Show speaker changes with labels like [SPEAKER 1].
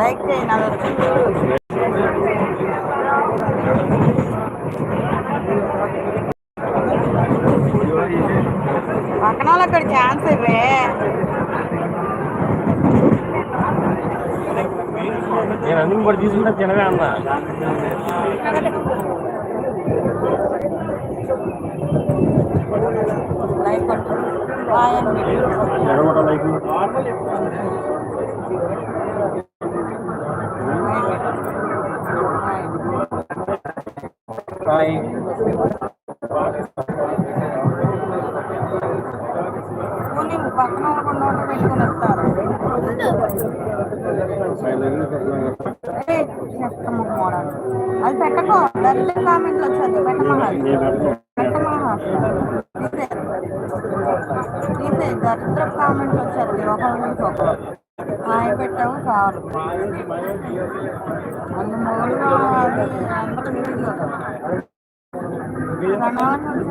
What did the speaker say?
[SPEAKER 1] Like చేయి వచ్చింది పక్కన వాళ్ళు అక్కడ ఛాన్స్ ఇవే
[SPEAKER 2] నేను రన్నింగ్ కూడా తీసుకుంటా తినవే అన్న
[SPEAKER 1] లైక్
[SPEAKER 2] లైక్
[SPEAKER 1] మోడల్ అది పెట్టకో దరిద్ర కామెంట్లు వచ్చేది పెట్టమహాలి తీసే దరిద్ర కామెంట్లు వచ్చారు ఒకరి నుంచి ఒకరు హాయ్ పెట్టావు చాలు అందు Vila.